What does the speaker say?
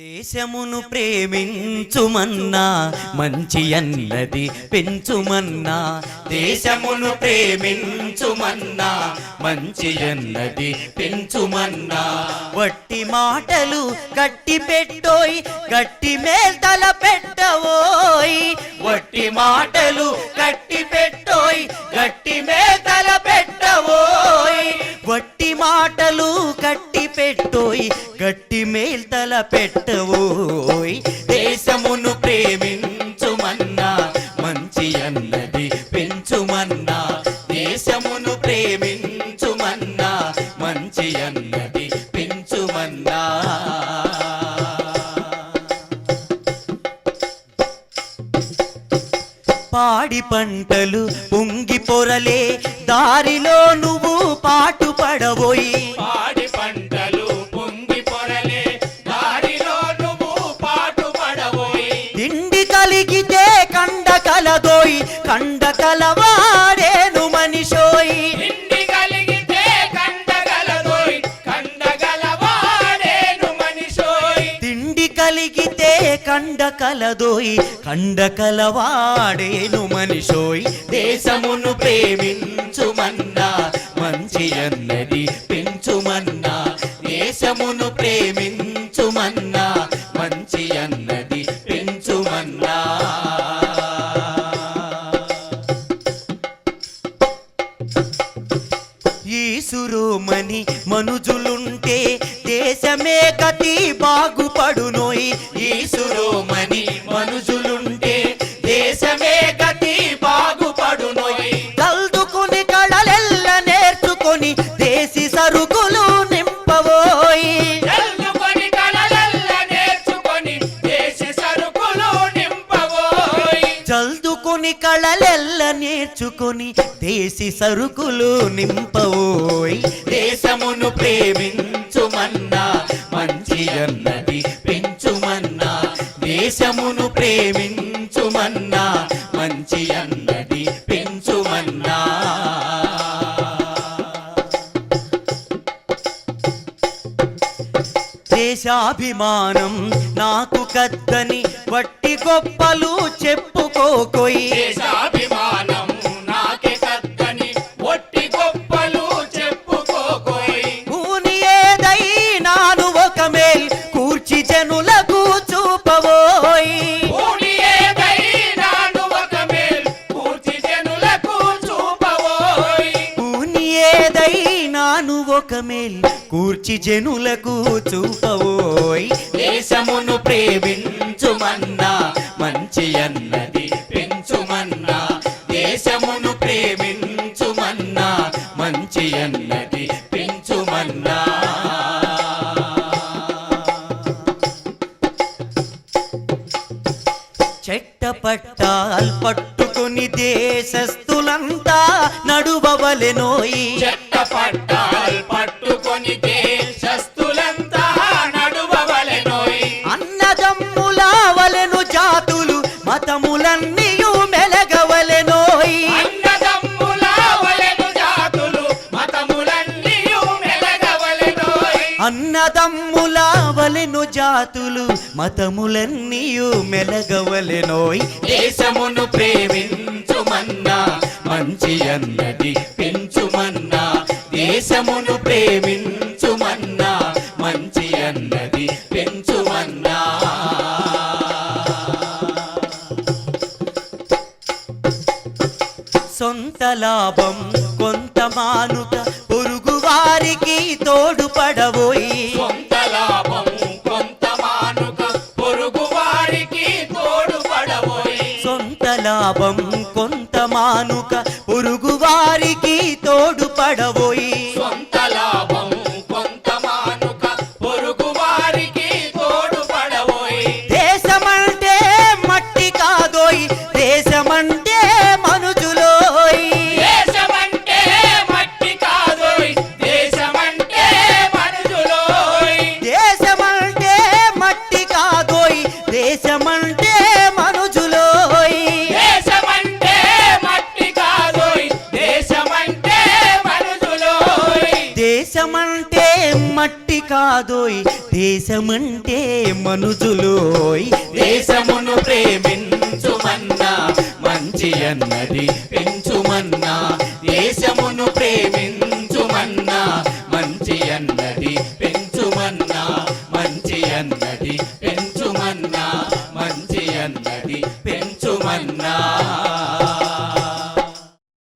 దేశమును ప్రేమించుమన్నా మంచి అన్నది పెంచుమన్నా దేశమును ప్రేమించుమన్నా మంచి అన్నది పెంచుమన్నా. వట్టి మాటలు గట్టి పెట్టోయ్ గట్టి మేల్తల పెట్టవోయ్ వట్టి మాటలు గట్టి పెట్టోయ్ గట్టి పెట్టవు. దేశమును ప్రేమించుమన్నా మంచి అన్నది పెంచుమన్నా దేశమును ప్రేమించుమన్నా మంచి అన్నది పెంచుమన్నా. పాడి పంటలు పొంగి పొరలే దారిలో నువ్వు పాటు పడబోయి పాడి కలిగితే కండ కలదోయ్ కండ కలవాడేను మనిషోయ్. తిండి కలిగితే కండగలదోయ్ కండగలవాడేను మనిషోయ్. తిండి కలిగితే కండ కలదోయ్ కండ కలవాడేను మనిషోయ్. దేశమును ప్రేమించుమన్నా మంచి అన్నది మనుజులుంటే దేశమే గతి బాగుపడునోయ్. ఈసురోమని మనుజులు చల్దుకొని కళలెల్ల నేర్చుకొని దేశి సరుకులు నింపవోయ్ దేశమును ప్రేమించుమన్నా మంచి అన్నది పెంచుమన్నా దేశమును ప్రేమించు దేశాభిమానం నాకు కద్దని వట్టి గొప్పలు చెప్పుకోకోయి దేశాభిమానం ఏదైనాను కూర్చి జనులకు చూపవోయ్. దేశమును ప్రేమించుమన్నా మంచి అన్నది పెంచుమన్నా. దేశమును ప్రేమించుమన్నా మంచి అన్నది పెంచుమన్నా. చెట్టపట్టాల్ పట్టుకొని దేశస్థులంతా నడువవలెనోయి చెట్ట మతములన్నీయు మెలగవలెనోయి. అన్నదమ్ముల మెలగవలెనోయ్. వలెను జాతులు మతములన్నీయు మెలగవలెనోయ్. దేశమును ప్రేమించుమన్నా మంచి అన్నది సొంత లాభం కొంత మానుక పొరుగు వారికి తోడుపడబోయి. సొంత లాభం కొంత మానుక పొరుగు వారికి తోడుపడబోయి. సొంత లాభం కాదోయ్ దేశమంటే మనుజులోయ్ దేశమును ప్రేమించుమన్నా మంచి అన్నది పెంచుమన్నా దేశమును ప్రేమించుమన్నా మంచి అన్నది పెంచుమన్నా మంచి అన్నది పెంచుమన్నా మంచి అన్నది పెంచుమన్నా.